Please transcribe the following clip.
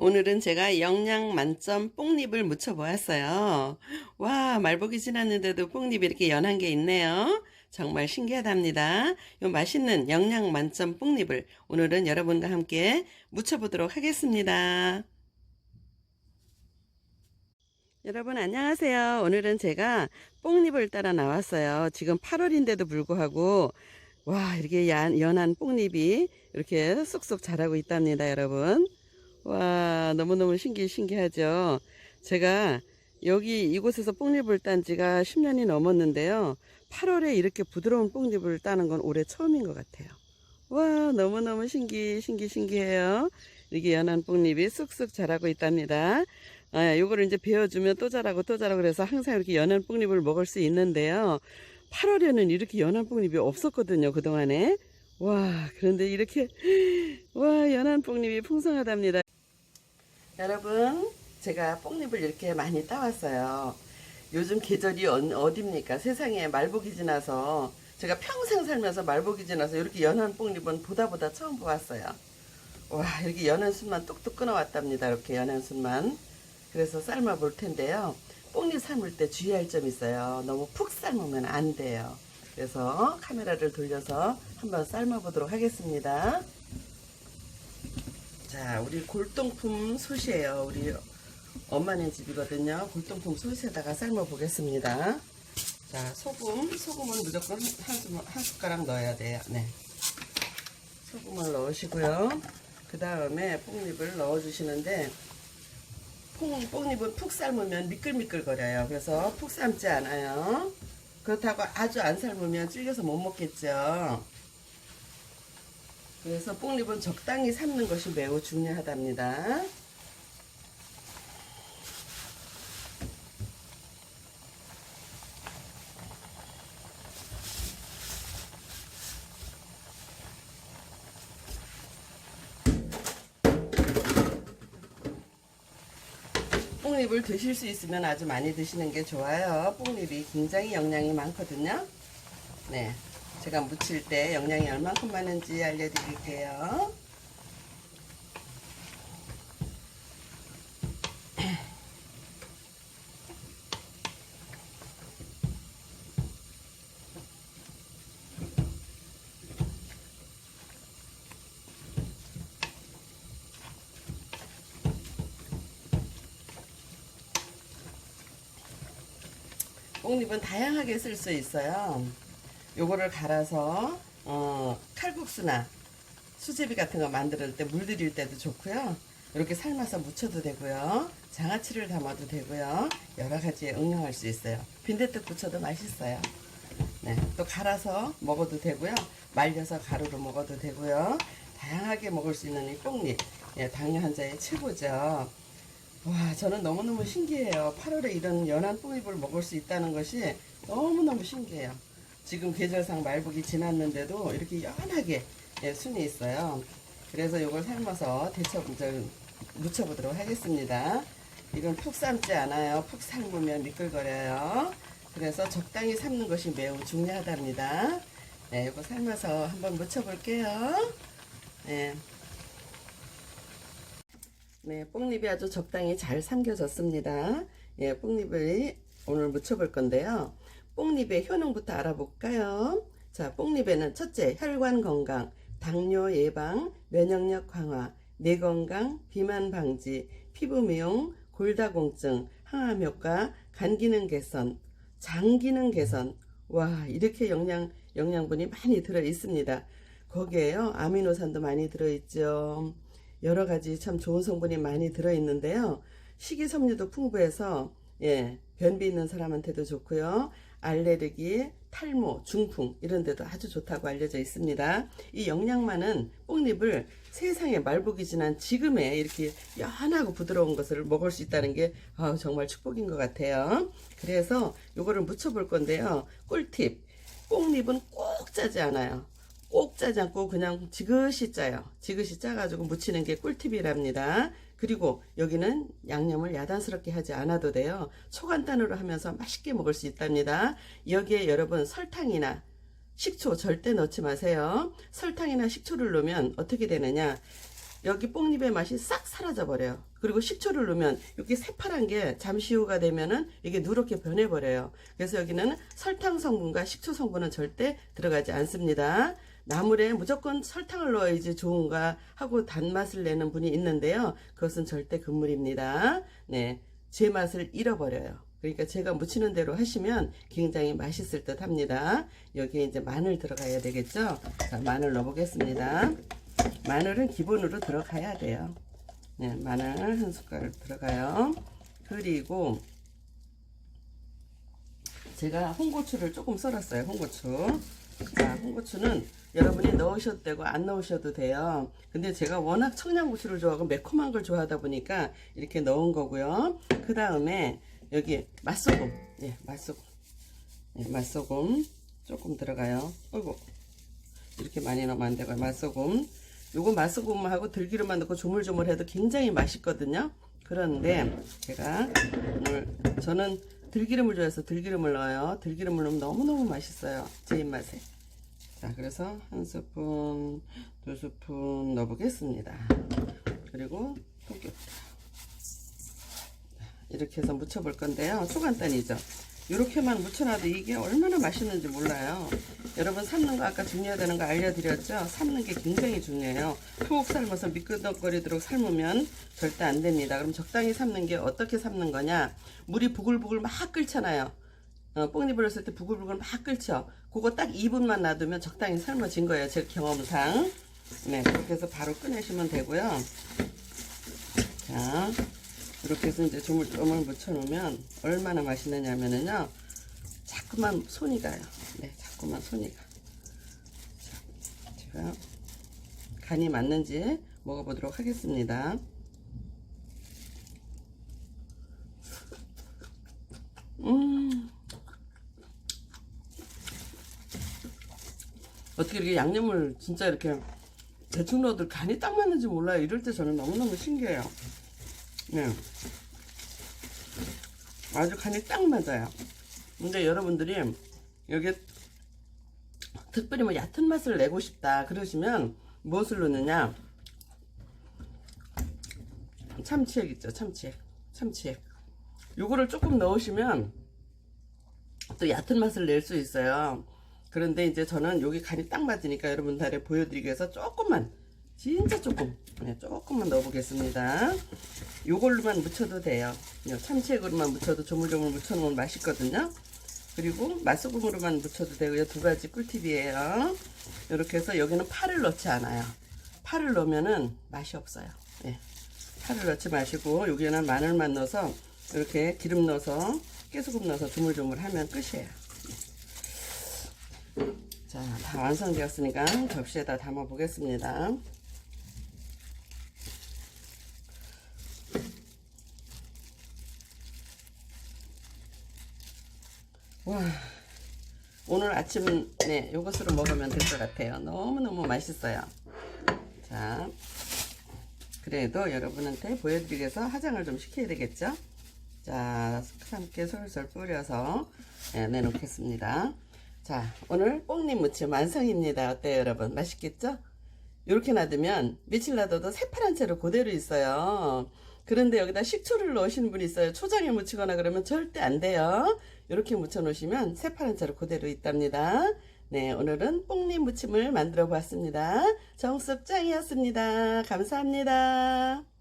오늘은 제가 영양 만점 뽕잎을 무쳐 보았어요. 와, 말복이 지났는데도 뽕잎이 이렇게 연한 게 있네요. 정말 신기하답니다. 요 맛있는 영양 만점 뽕잎을 오늘은 여러분과 함께 무쳐보도록 하겠습니다. 여러분 안녕하세요. 오늘은 제가 뽕잎을 따라 나왔어요. 지금 8월인데도 불구하고 와 이렇게 연, 연한 뽕잎이 이렇게 쏙쏙 자라고 있답니다 여러분 와 너무너무 신기 신기하죠. 제가 여기 이곳에서 뽕잎을 딴 지가 10년이 넘었는데요. 8월에 이렇게 부드러운 뽕잎을 따는 건 올해 처음인 것 같아요. 와 너무너무 신기 신기 신기해요. 이렇게 연한 뽕잎이 쑥쑥 자라고 있답니다. 아, 요거를 이제 베어주면 또 자라고 또 자라고 그래서 항상 이렇게 연한 뽕잎을 먹을 수 있는데요. 8월에는 이렇게 연한 뽕잎이 없었거든요, 그동안에. 와, 그런데 이렇게, 와, 연한 뽕잎이 풍성하답니다. 여러분, 제가 뽕잎을 이렇게 많이 따왔어요. 요즘 계절이 어, 딥니까 세상에 말복이 지나서, 제가 평생 살면서 말복이 지나서 이렇게 연한 뽕잎은 보다 보다 처음 보았어요. 와, 이렇게 연한 순만 뚝뚝 끊어왔답니다. 이렇게 연한 순만. 그래서 삶아 볼 텐데요. 뽕잎 삶을 때 주의할 점이 있어요. 너무 푹 삶으면 안 돼요. 그래서 카메라를 돌려서 한번 삶아 보도록 하겠습니다. 자, 우리 골동품 솥이에요. 우리 엄마네 집이거든요. 골동품 솥에다가 삶아 보겠습니다. 자, 소금, 소금은 무조건 한, 수, 한 숟가락 넣어야 돼요. 네. 소금을 넣으시고요. 그 다음에 뽕잎을 넣어주시는데 콩, 뽕잎은 푹 삶으면 미끌미끌 거려요. 그래서 푹 삶지 않아요. 그렇다고 아주 안 삶으면 질겨서 못 먹겠죠. 그래서 뽕잎은 적당히 삶는 것이 매우 중요하답니다. 뽕잎을 드실 수 있으면 아주 많이 드시는 게 좋아요. 뽕잎이 굉장히 영양이 많거든요. 네. 제가 무칠 때 영양이 얼만큼 많은지 알려드릴게요. 뽕잎은 다양하게 쓸 수 있어요. 요거를 갈아서 어, 칼국수나 수제비 같은 거 만들 때 물들일 때도 좋고요. 이렇게 삶아서 무쳐도 되고요. 장아찌를 담아도 되고요. 여러 가지에 응용할 수 있어요. 빈대떡 부쳐도 맛있어요. 네, 또 갈아서 먹어도 되고요. 말려서 가루로 먹어도 되고요. 다양하게 먹을 수 있는 이 뽕잎. 예, 당뇨 환자의 최고죠. 와, 저는 너무너무 신기해요. 8월에 이런 연한 뽕잎을 먹을 수 있다는 것이 너무너무 신기해요. 지금 계절상 말복이 지났는데도 이렇게 연하게 예, 순이 있어요. 그래서 이걸 삶아서 데쳐 무쳐보도록 하겠습니다. 이건 푹 삶지 않아요. 푹 삶으면 미끌거려요. 그래서 적당히 삶는 것이 매우 중요하답니다. 네, 이거 삶아서 한번 무쳐볼게요. 네. 네, 뽕잎이 아주 적당히 잘 삼겨졌습니다. 예, 뽕잎을 오늘 무쳐볼 건데요. 뽕잎의 효능부터 알아볼까요? 자, 뽕잎에는 첫째, 혈관 건강, 당뇨 예방, 면역력 강화, 뇌 건강, 비만 방지, 피부 미용, 골다공증, 항암 효과, 간 기능 개선, 장 기능 개선. 와, 이렇게 영양, 영양분이 많이 들어 있습니다. 거기에요, 아미노산도 많이 들어 있죠. 여러 가지 참 좋은 성분이 많이 들어 있는데요. 식이섬유도 풍부해서 예, 변비 있는 사람한테도 좋고요. 알레르기, 탈모, 중풍 이런 데도 아주 좋다고 알려져 있습니다. 이 영양만은 뽕잎을 세상에 말복이 지난 지금에 이렇게 연하고 부드러운 것을 먹을 수 있다는 게 아, 정말 축복인 것 같아요. 그래서 요거를 무쳐볼 건데요. 꿀팁. 뽕잎은 꼭 짜지 않아요. 꼭 짜지 않고 그냥 지그시 짜요. 지그시 짜가지고 무치는 게 꿀팁이랍니다. 그리고 여기는 양념을 야단스럽게 하지 않아도 돼요. 초간단으로 하면서 맛있게 먹을 수 있답니다. 여기에 여러분 설탕이나 식초 절대 넣지 마세요. 설탕이나 식초를 넣으면 어떻게 되느냐. 여기 뽕잎의 맛이 싹 사라져 버려요. 그리고 식초를 넣으면 이렇게 새파란 게 잠시 후가 되면은 이게 누렇게 변해 버려요. 그래서 여기는 설탕 성분과 식초 성분은 절대 들어가지 않습니다. 나물에 무조건 설탕을 넣어야지 좋은가 하고 단맛을 내는 분이 있는데요. 그것은 절대 금물입니다. 네. 제 맛을 잃어버려요. 그러니까 제가 무치는 대로 하시면 굉장히 맛있을 듯 합니다. 여기에 이제 마늘 들어가야 되겠죠? 자, 마늘 넣어보겠습니다. 마늘은 기본으로 들어가야 돼요. 네, 마늘 한 숟갈 들어가요. 그리고 제가 홍고추를 조금 썰었어요. 홍고추. 자, 홍고추는 여러분이 넣으셔도 되고 안 넣으셔도 돼요. 근데 제가 워낙 청양고추를 좋아하고 매콤한 걸 좋아하다 보니까 이렇게 넣은 거고요. 그 다음에 여기 맛소금. 예, 맛소금. 예, 맛소금 조금 들어가요. 어이구. 이렇게 많이 넣으면 안 되고요. 맛소금. 요거 맛소금하고 들기름만 넣고 조물조물해도 굉장히 맛있거든요. 그런데 제가 오늘 저는 들기름을 좋아해서 들기름을 넣어요. 들기름을 넣으면 너무너무 맛있어요. 제 입맛에. 자, 그래서 한 스푼, 두 스푼 넣어보겠습니다. 그리고 통깨. 이렇게 해서 무쳐볼 건데요. 소간단이죠. 이렇게만 무쳐놔도 이게 얼마나 맛있는지 몰라요. 여러분 삶는 거 아까 중요하다는 거 알려드렸죠? 삶는 게 굉장히 중요해요. 푹 삶아서 미끄덕거리도록 삶으면 절대 안 됩니다. 그럼 적당히 삶는 게 어떻게 삶는 거냐? 물이 부글부글 막 끓잖아요. 어, 뽕잎을 넣었을 때 부글부글 막 끓죠? 그거 딱 2분만 놔두면 적당히 삶아진 거예요. 제 경험상. 네, 그렇게 해서 바로 꺼내시면 되고요. 자, 이렇게 해서 이제 조물조물 묻혀놓으면 얼마나 맛있느냐면은요, 자꾸만 손이 가요. 네, 자꾸만 손이 가. 자, 제가 간이 맞는지 먹어보도록 하겠습니다. 음. 어떻게 이렇게 양념을 진짜 이렇게 대충 넣어도 간이 딱 맞는지 몰라요. 이럴 때 저는 너무너무 신기해요. 네. 아주 간이 딱 맞아요. 근데 여러분들이 여기 특별히 뭐 얕은 맛을 내고 싶다 그러시면 무엇을 넣느냐? 참치액 있죠, 참치액. 참치액. 요거를 조금 넣으시면 또 얕은 맛을 낼 수 있어요. 그런데 이제 저는 여기 간이 딱 맞으니까 여러분들에 보여드리기 위해서 조금만, 진짜 조금, 네, 조금만 넣어보겠습니다. 요걸로만 묻혀도 돼요. 요 참치액으로만 묻혀도 조물조물 묻혀놓으면 맛있거든요. 그리고 맛소금으로만 묻혀도 되고요. 두 가지 꿀팁이에요. 이렇게 해서 여기는 파를 넣지 않아요. 파를 넣으면은 맛이 없어요. 네. 파를 넣지 마시고 여기는 마늘만 넣어서 이렇게 기름 넣어서 깨소금 넣어서 조물조물 하면 끝이에요. 자, 다 완성되었으니까 접시에다 담아 보겠습니다. 와, 오늘 아침 네 요것으로 먹으면 될 것 같아요. 너무 너무 맛있어요. 자, 그래도 여러분한테 보여드리기 위해서 화장을 좀 시켜야 되겠죠? 자, 함께 솔솔 뿌려서 네, 내놓겠습니다. 자, 오늘 뽕잎 무침 완성입니다. 어때요, 여러분? 맛있겠죠? 이렇게 놔두면 며칠 놔둬도 새파란 채로 그대로 있어요. 그런데 여기다 식초를 넣으시는 분이 있어요. 초장에 묻히거나 그러면 절대 안 돼요. 이렇게 묻혀 놓으시면 새파란 채로 그대로 있답니다. 네, 오늘은 뽕잎 무침을 만들어 보았습니다. 정숙 짱이었습니다. 감사합니다.